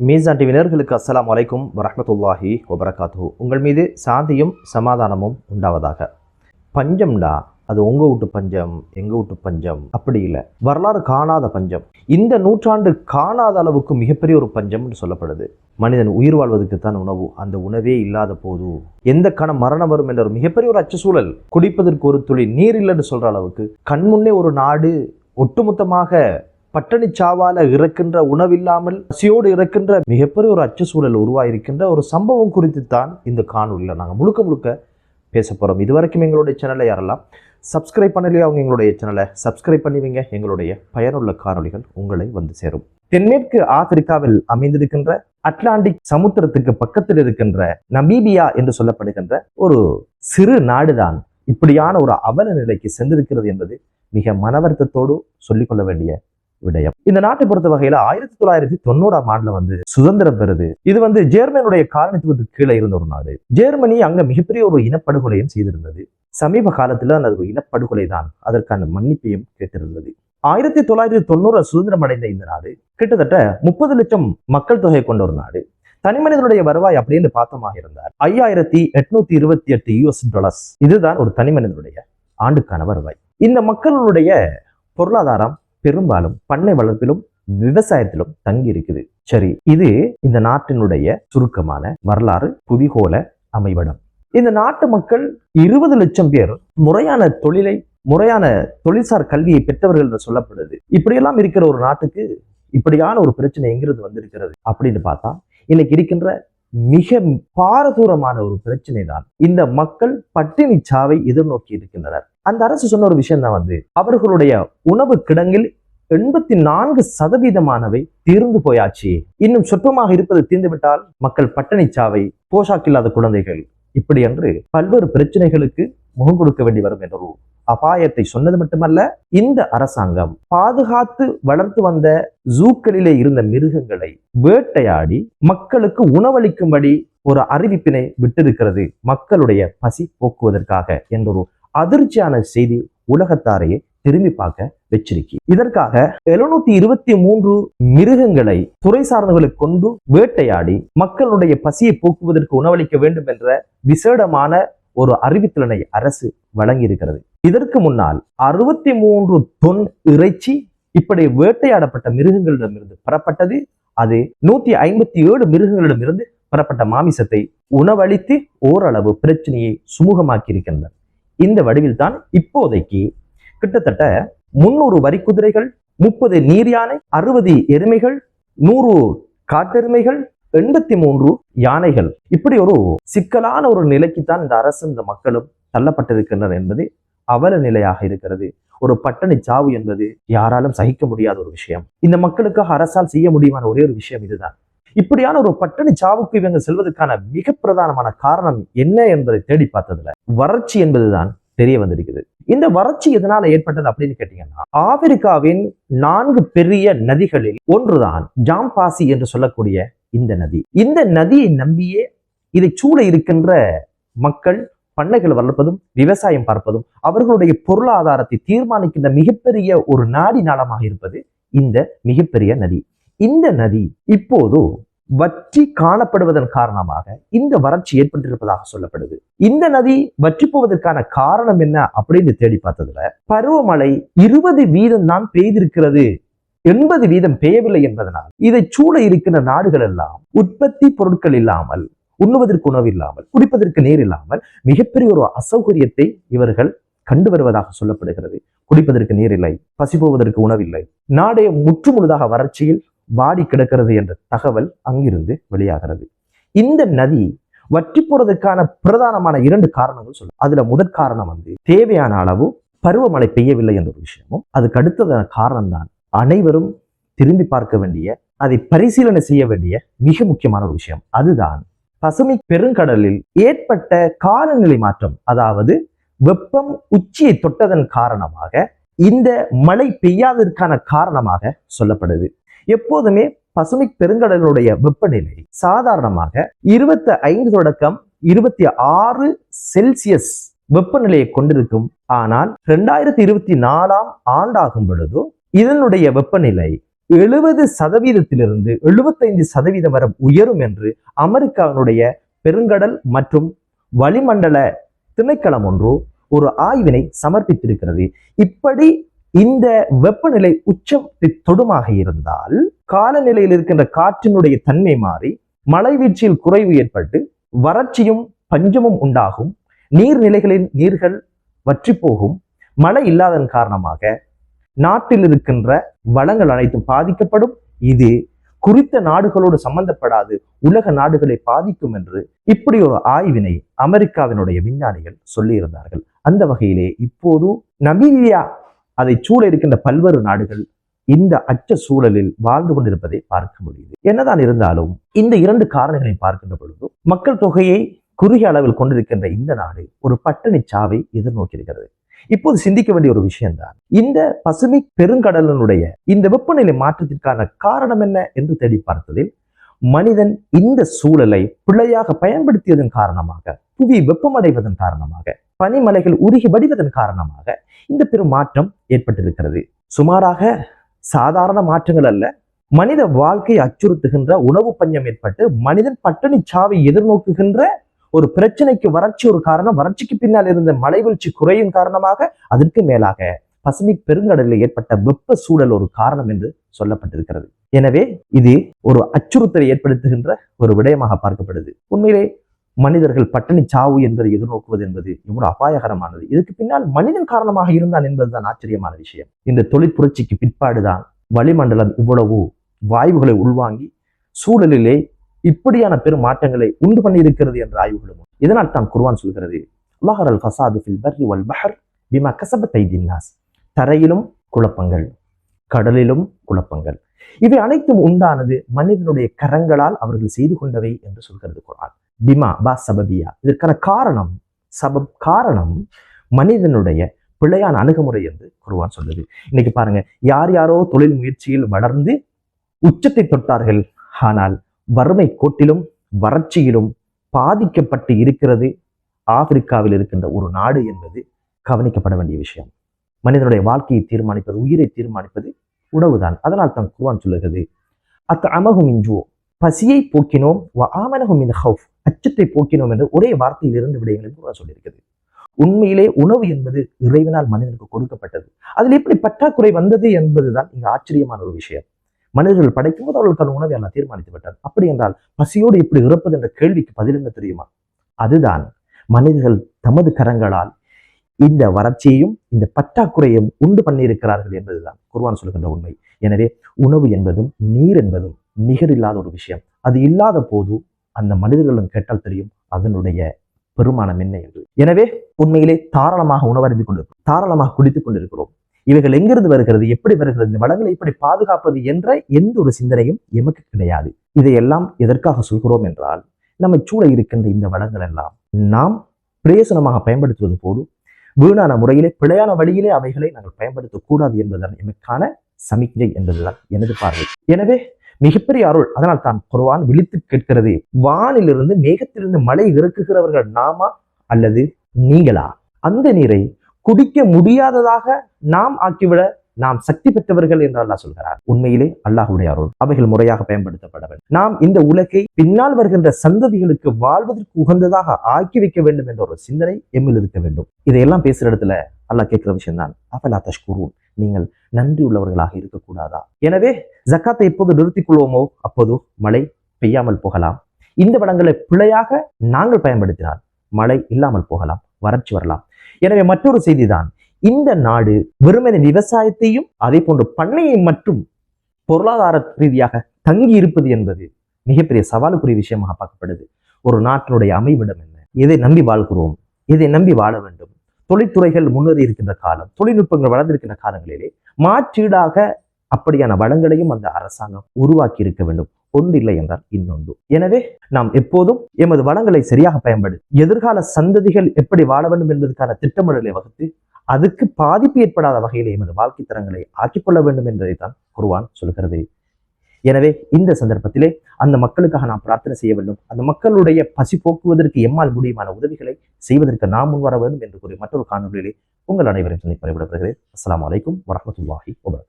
மீசான் டிவி நேர்களுக்கு அஸ்ஸலாமு அலைக்கும் வரஹ்மத்துல்லாஹி வபரகாத்து உங்கள் மீது சாந்தியும் சமாதானமும் உண்டாவதாக. பஞ்சம்டா அது உங்க வீட்டு பஞ்சம் எங்க வீட்டு பஞ்சம் அப்படி இல்லை. வரலாறு காணாத பஞ்சம். இந்த நூற்றாண்டு காணாத அளவுக்கு மிகப்பெரிய ஒரு பஞ்சம்னு சொல்லப்படுது. மனிதன் உயிர் வாழ்வதற்குத்தான் உணவு. அந்த உணவே இல்லாத போது எந்த கணம் மரணம் வரும் என்ற ஒரு மிகப்பெரிய ஒரு அச்சு சூழல் குடிப்பதற்கு ஒரு துளி நீர் இல்லைன்னு சொல்ற அளவுக்கு கண்முன்னே ஒரு நாடு ஒட்டுமொத்தமாக பட்டணி சாவால இறக்கின்ற உணவில்லாமல் பசியோடு இறக்கின்ற மிகப்பெரிய ஒரு அச்சு சூழல் உருவாயிருக்கின்ற ஒரு சம்பவம் குறித்து தான் இந்த காணொலியில் நாங்கள் முழுக்க முழுக்க பேச போகிறோம் இதுவரைக்கும் எங்களுடைய சேனலை யாரெல்லாம் சப்ஸ்கிரைப் பண்ணலையோ அவங்க எங்களுடைய சேனலை சப்ஸ்கிரைப் பண்ணிவிங்க. எங்களுடைய பயனுள்ள காணொலிகள் உங்களை வந்து சேரும். தென்மேற்கு ஆப்பிரிக்காவில் அமைந்திருக்கின்ற அட்லாண்டிக் சமுத்திரத்துக்கு பக்கத்தில் இருக்கின்ற நமீபியா என்று சொல்லப்படுகின்ற ஒரு சிறு நாடுதான் இப்படியான ஒரு அவல நிலைக்கு சென்றிருக்கிறது என்பது மிக மனவருத்தத்தோடு சொல்லிக்கொள்ள வேண்டிய விடயம். இந்த நாட்டை பொறுத்த வகையில ஆயிரத்தி தொள்ளாயிரத்தி தொண்ணூறாம் ஆண்டுல வந்து சுதந்திரம் பெறுது. இது வந்து ஜெர்மனுடைய காலனித்துவத்துக்கு கீழே இருந்த ஒரு நாடு. ஜெர்மனி அங்க மிகப்பெரிய ஒரு இனப்படுகொலையும் செய்திருந்தது. சமீப காலத்துல அந்த ஒரு இனப்படுகொலை தான் அதற்கான மன்னிப்பையும் கேட்டிருந்தது. ஆயிரத்தி தொள்ளாயிரத்தி தொண்ணூறு சுதந்திரம் அடைந்த இந்த நாடு கிட்டத்தட்ட முப்பது லட்சம் மக்கள் தொகை கொண்ட ஒரு நாடு. தனிமனிதனுடைய வருவாய் அப்படின்னு பார்த்தமாக இருந்தார் ஐயாயிரத்தி எட்நூத்தி இருபத்தி எட்டு யூஎஸ் டாலர்ஸ் இதுதான் ஒரு தனிமனிதனுடைய ஆண்டுக்கான வருவாய். இந்த மக்களுடைய பொருளாதாரம் பெரும்பாலும் பண்ணை வளர்ப்பிலும் விவசாயத்திலும் தங்கி இருக்குது சரி இது இந்த நாட்டினுடைய சுருக்கமான வரலாறு புவிகோல அமைவிடம். இந்த நாட்டு மக்கள் இருபது லட்சம் பேர் முறையான தொழிலை முறையான தொழில்சார் கல்வியை பெற்றவர்கள் என்று சொல்லப்படுது. இப்படியெல்லாம் இருக்கிற ஒரு நாட்டுக்கு இப்படியான ஒரு பிரச்சனை எங்கிறது வந்திருக்கிறது அப்படின்னு பார்த்தா இன்னைக்கு இருக்கின்ற மிக பாரதூரமான ஒரு பிரச்சனை தான் இந்த மக்கள் பட்டினி சாவை எதிர்நோக்கி இருக்கின்றனர். அந்த அரசு சொன்ன ஒரு விஷயம் தான் வந்து அவர்களுடைய உணவு கிடங்கில் எண்பத்தி நான்கு சதவீதமானவை தீர்ந்து போயாச்சு. இன்னும் சொற்பமாக இருப்பது தீர்ந்துவிட்டால் மக்கள் பட்டினி சாவை போஷாக்கில்லாத குழந்தைகள். இப்படி என்று பல்வேறு பிரச்சனைகளுக்கு முகம் கொடுக்க வேண்டி வரும் என்ற ஒரு அபாயத்தை சொன்னது மட்டுமல்ல இந்த அரசாங்கம் பாதுகாத்து வளர்த்து வந்த ஜூக்களிலே இருந்த மிருகங்களை வேட்டையாடி மக்களுக்கு உணவளிக்கும்படி ஒரு அறிவிப்பினை விட்டிருக்கிறது மக்களுடைய பசி போக்குவதற்காக என்றொரு அதிர்ச்சியான செய்தி உலகத்தாரையே திரும்பி பார்க்க வச்சிருக்கி. இதற்காக எழுநூத்தி இருபத்தி மூன்று மிருகங்களை துறை சார்ந்தவர்களை கொண்டு வேட்டையாடி மக்களுடைய பசியை போக்குவதற்கு உணவளிக்க வேண்டும் என்ற விசேடமான ஒரு அறிவித்தலனை அரசு வழங்கி இருக்கிறது இதற்கு முன்னால் அறுபத்தி மூன்று தொன் இறைச்சி இப்படி வேட்டையாடப்பட்ட மிருகங்களிடமிருந்து பெறப்பட்டது. அது நூத்தி ஐம்பத்தி ஏழு மிருகங்களிடமிருந்து பெறப்பட்ட மாமிசத்தை உணவளித்து ஓரளவு பிரச்சனையை சுமூகமாக்கி இருக்கின்றனர் இந்த வடிவில் தான் இப்போதைக்கு கிட்டத்தட்ட முன்னூறு வரி குதிரைகள் முப்பது நீர் யானை அறுபது எருமைகள் நூறு காட்டெருமைகள் எண்பத்தி மூன்று யானைகள். இப்படி ஒரு சிக்கலான ஒரு நிலைக்குத்தான் இந்த அரசு இந்த மக்களும் தள்ளப்பட்டிருக்கின்றனர் என்பது அவல நிலையாக இருக்கிறது. ஒரு பட்டணி சாவு என்பது யாராலும் சகிக்க முடியாத ஒரு விஷயம். இந்த மக்களுக்காக அரசால் செய்ய முடியுமான ஒரே ஒரு விஷயம் இதுதான். இப்படியான ஒரு பட்டணி சாவுக்கு இவங்க செல்வதற்கான மிக பிரதானமான காரணம் என்ன என்பதை தேடி பார்த்ததுல வறட்சி என்பதுதான் தெரிய வந்திருக்குது. இந்த வறட்சி எதனால ஏற்பட்டது அப்படின்னு கேட்டீங்கன்னா ஆப்பிரிக்காவின் நான்கு பெரிய நதிகளில் ஒன்றுதான் ஜாம்பாசி என்று சொல்லக்கூடிய இந்த நதி. இந்த நதியை நம்பியே இதை சூழ இருக்கின்ற மக்கள் பண்ணைகள் வளர்ப்பதும் விவசாயம் பார்ப்பதும் அவர்களுடைய பொருளாதாரத்தை தீர்மானிக்கின்ற மிகப்பெரிய ஒரு நாடி நாளமாக இருப்பது இந்த மிகப்பெரிய நதி. இந்த நதி இப்போது வற்றி காணப்படுவதன் காரணமாக இந்த வறட்சி ஏற்பட்டிருப்பதாக சொல்லப்படுது. இந்த நதி வற்றி போவதற்கான காரணம் என்ன அப்படின்னு தேடி பார்த்ததுல பருவமழை இருபது வீதம் தான் பெய்திருக்கிறது. எண்பது வீதம் பெய்யவில்லை என்பதனால் இதை சூழ இருக்கின்ற நாடுகள் எல்லாம் உற்பத்தி பொருட்கள் இல்லாமல் உண்ணுவதற்கு உணவு இல்லாமல் குடிப்பதற்கு நீர் இல்லாமல் மிகப்பெரிய ஒரு அசௌகரியத்தை இவர்கள் கண்டு வருவதாக சொல்லப்படுகிறது. குடிப்பதற்கு நீர் இல்லை பசி போவதற்கு உணவில்லை நாடே முற்றுமுழுதாக வறட்சியில் வாடி கிடக்கிறது என்ற தகவல் அங்கிருந்து வெளியாகிறது. இந்த நதி வற்றி போறதுக்கான பிரதானமான இரண்டு காரணங்கள் சொல்ல அதுல முதற் காரணம் வந்து தேவையான அளவு பருவமழை பெய்யவில்லை என்ற ஒரு விஷயமும் அதுக்கு அடுத்ததான காரணம் தான் அனைவரும் திரும்பி பார்க்க வேண்டிய அதை பரிசீலனை செய்ய வேண்டிய மிக முக்கியமான ஒரு விஷயம். அதுதான் பசுமை பெருங்கடலில் ஏற்பட்ட காலநிலை மாற்றம். அதாவது வெப்பம் உச்சியை தொட்டதன் காரணமாக இந்த மழை பெய்யாததற்கான காரணமாக சொல்லப்படுது. எப்போதுமே பசுமை பெருங்கடலுடைய வெப்பநிலை சாதாரணமாக இருபத்தி ஐந்து தொடக்கம் இருபத்தி ஆறு செல்சியஸ் வெப்பநிலையை கொண்டிருக்கும். ஆனால் ரெண்டாயிரத்தி இருபத்தி நாலாம் ஆண்டாகும் பொழுது இதனுடைய வெப்பநிலை எழுபது சதவீதத்திலிருந்து எழுபத்தைந்து சதவீதம் வரை உயரும் என்று அமெரிக்காவினுடைய பெருங்கடல் மற்றும் வளிமண்டல திணைக்களம் ஒன்று ஒரு ஆய்வினை சமர்ப்பித்திருக்கிறது. இப்படி இந்த வெப்பநிலை உச்சத்தை தொடுமாக இருந்தால் காலநிலையில் இருக்கின்ற காற்றினுடைய தன்மை மாறி மழை வீழ்ச்சியில் குறைவு ஏற்பட்டு வறட்சியும் பஞ்சமும் உண்டாகும். நீர்நிலைகளின் நீர்கள் வற்றி போகும். மழை இல்லாதன் காரணமாக நாட்டில் இருக்கின்ற வளங்கள் அனைத்தும் பாதிக்கப்படும். இது குறித்த நாடுகளோடு சம்பந்தப்படாது உலக நாடுகளை பாதிக்கும் என்று இப்படி ஒரு ஆய்வினை அமெரிக்காவினுடைய விஞ்ஞானிகள் சொல்லியிருந்தார்கள். அந்த வகையிலே இப்போது நமீபியா அதை சூழ இருக்கின்ற பல்வேறு நாடுகள் இந்த அச்ச சூழலில் வாழ்ந்து கொண்டிருப்பதை பார்க்க முடியுது. என்னதான் இருந்தாலும் இந்த இரண்டு காரணங்களை பார்க்கின்ற பொழுது மக்கள் தொகையை குறுகிய அளவில் கொண்டிருக்கின்ற இந்த நாடு ஒரு பட்டணி சாவை எதிர்நோக்கியிருக்கிறது. இப்போது சிந்திக்க வேண்டிய ஒரு விஷயம்தான் இந்த பசிபிக் பெருங்கடலினுடைய இந்த வெப்பநிலை மாற்றத்திற்கான காரணம் என்ன என்று தேடி பார்த்ததில் மனிதன் இந்த சூழலை பிழையாக பயன்படுத்தியதன் காரணமாக புவி வெப்பமடைவதன் காரணமாக பனிமலைகள் உருகி வடிவதன் காரணமாக இந்த பெரும் மாற்றம் ஏற்பட்டிருக்கிறது. சுமாராக சாதாரண மாற்றங்கள் அல்ல மனித வாழ்க்கையை அச்சுறுத்துகின்ற உணவு பஞ்சம் ஏற்பட்டு மனிதன் பட்டினி சாவை எதிர்நோக்குகின்ற ஒரு பிரச்சனைக்கு வறட்சி ஒரு காரணம் வறட்சிக்கு பின்னால் இருந்த மழை வீழ்ச்சி குறையும் காரணமாக அதற்கு மேலாக பசிபிக் பெருங்கடலில் ஏற்பட்ட வெப்ப சூழல் ஒரு காரணம் என்று சொல்லப்பட்டிருக்கிறது. எனவே இது ஒரு அச்சுறுத்தலை ஏற்படுத்துகின்ற ஒரு விடயமாக பார்க்கப்படுது. உண்மையிலே மனிதர்கள் பட்டினி சாவு என்பதை எதிர்நோக்குவது என்பது இவ்வளவு அபாயகரமானது. இதுக்கு பின்னால் மனிதன் காரணமாக இருந்தான் என்பதுதான் ஆச்சரியமான விஷயம். இந்த தொழிற்புரட்சிக்கு பிற்பாடுதான் வளிமண்டலம் இவ்வளவு வாயுகளை உள்வாங்கி சூழலிலே இப்படியான பெரும் மாற்றங்களை உண்டு பண்ணியிருக்கிறது என்ற ஆய்வுகளும் இதனால் தான் குர்வான் சொல்கிறது அல்லாஹர் ஃபசாது ஃபில் பர்ரி வல் பஹர் பிமா கசபத் ஐதின்னாஸ் தரையிலும் குழப்பங்கள் கடலிலும் குழப்பங்கள். இவை அனைத்தும் உண்டானது மனிதனுடைய கரங்களால் அவர்கள் செய்து கொண்டவை என்று சொல்கிறது குர்ஆன். பிமா பா சபபியா. இதற்கான காரணம் சபப் காரணம் மனிதனுடைய பிழையான அணுகுமுறை என்று குருவான் சொல்லுது. இன்னைக்கு பாருங்க யார் யாரோ தொழில் முயற்சியில் வளர்ந்து உச்சத்தை தொட்டார்கள் ஆனால் வறுமை கோட்டிலும் வறட்சியிலும் பாதிக்கப்பட்டு இருக்கிறது ஆப்பிரிக்காவில் இருக்கின்ற ஒரு நாடு என்பது கவனிக்கப்பட வேண்டிய விஷயம். மனிதனுடைய வாழ்க்கையை தீர்மானிப்பது உயிரை தீர்மானிப்பது உணவுதான். அதனால் தான் குருவான் சொல்லுகிறது அத்த அமகும் இன்ஜுவோ பசியை போக்கினோம் ஆமனகும் இன் ஹவுஃப். அச்சத்தை போக்கினோம் என்று ஒரே வார்த்தையில் இருந்து விடயங்களை கூட சொல்லியிருக்கிறது. உண்மையிலே உணவு என்பது இறைவனால் மனிதனுக்கு கொடுக்கப்பட்டது. அதில் எப்படி பற்றாக்குறை வந்தது என்பதுதான் இங்கு ஆச்சரியமான ஒரு விஷயம். மனிதர்கள் படைக்கும் போது அவர்களுக்கான உணவை எல்லாம் தீர்மானித்து விட்டார் அப்படி என்றால் பசியோடு இப்படி இறப்பது என்ற கேள்விக்கு பதில் என்ன தெரியுமா? அதுதான் மனிதர்கள் தமது கரங்களால் இந்த வறட்சியையும் இந்த பற்றாக்குறையும் உண்டு பண்ணியிருக்கிறார்கள் என்பதுதான். குர்வான் சொல்கின்ற உண்மை. எனவே உணவு என்பதும் நீர் என்பதும் நிகரில்லாத ஒரு விஷயம். அது இல்லாத போது அந்த மனிதர்களும் கேட்டால் தெரியும் அதனுடைய பெருமானம் என்ன என்று. எனவே உண்மையிலே தாராளமாக உணவறிந்து கொண்டிருக்கிறோம் தாராளமாக குடித்துக் கொண்டிருக்கிறோம். இவைகள் எங்கிருந்து வருகிறது எப்படி வருகிறது இந்த வளங்களை எப்படி பாதுகாப்பது என்ற எந்த ஒரு சிந்தனையும் எமக்கு கிடையாது. இதையெல்லாம் எதற்காக சொல்கிறோம் என்றால் நம்மை சூழ இருக்கின்ற இந்த வளங்கள் எல்லாம் நாம் பிரயோசனமாக பயன்படுத்துவது போது வீணான முறையிலே பிழையான வழியிலே அவைகளை நாங்கள் பயன்படுத்தக்கூடாது என்பதுதான் எமக்கான சமிக்ஞை என்பதுதான் எனது பார்வை. எனவே மிகப்பெரிய அருள். அதனால் தான் குர்வான் விழித்து கேட்கிறது. வானிலிருந்து மேகத்திலிருந்து மழை இறக்குகிறவர்கள் நாமா அல்லது நீங்களா? அந்த நீரை குடிக்க முடியாததாக நாம் ஆக்கிவிட நாம் சக்தி பெற்றவர்கள் என்று அல்லாஹ் சொல்கிறார். உண்மையிலே அல்லாஹுடைய அருள். அவைகள் முறையாக பயன்படுத்தப்பட வேண்டும். நாம் இந்த உலகை பின்னால் வருகின்ற சந்ததிகளுக்கு வாழ்வதற்கு உகந்ததாக ஆக்கி வைக்க வேண்டும் என்ற ஒரு சிந்தனை எம்மில் இருக்க வேண்டும். இதையெல்லாம் பேசுற இடத்துல அல்லாஹ் கேட்கிற விஷயம் தான் அஃபலா நீங்கள் நன்றி உள்ளவர்களாக இருக்கக்கூடாதா? எனவே ஜக்காத்தை எப்போது நிறுத்திக் கொள்வோமோ அப்போது மழை பெய்யாமல் போகலாம். இந்த வளங்களை பிழையாக நாங்கள் பயன்படுத்தினால் மழை இல்லாமல் போகலாம் வறட்சி வரலாம். எனவே மற்றொரு செய்திதான் இந்த நாடு வெறுமனே விவசாயத்தையும் அதே போன்ற பண்ணையை மட்டும் பொருளாதார ரீதியாக தங்கி இருப்பது என்பது மிகப்பெரிய சவாலுக்குரிய விஷயமாக பார்க்கப்படுது. ஒரு நாட்டினுடைய அமைவிடம் என்ன? எதை நம்பி வாழ்கிறோம்? எதை நம்பி வாழ வேண்டும்? தொழில்துறைகள் முன்னேறி இருக்கின்ற காலம் தொழில்நுட்பங்கள் வளர்ந்திருக்கின்ற காலங்களிலே மாற்றீடாக அப்படியான வளங்களையும் அந்த அரசாங்கம் உருவாக்கி இருக்க வேண்டும். ஒன்றில்லை என்றால் இன்னொன்று. எனவே நாம் எப்போதும் எமது வளங்களை சரியாக பயன்படுத்தி எதிர்கால சந்ததிகள் எப்படி வாழ வேண்டும் என்பதற்கான திட்டமிடலை வகுத்து அதுக்கு பாதிப்பு ஏற்படாத வகையில் எமது வாழ்க்கை தரங்களை ஆக்கிக்கொள்ள வேண்டும் என்பதை தான் குருவான் சொல்கிறது எனவே இந்த சந்தர்ப்பத்திலே அந்த மக்களுக்காக நாம் பிரார்த்தனை செய்ய வேண்டும். அந்த மக்களுடைய பசி போக்குவதற்கு எம்மால் முடியுமான உதவிகளை செய்வதற்கு நாம் முன்வர வேண்டும் என்று கூறி மற்றொரு காணொலியிலே உங்கள் அனைவரையும் சந்திப்பதை விடப்படுகிறேன் அஸ்லாம் வலைக்கும் வரமத்துல்லாஹி வபரகாத்.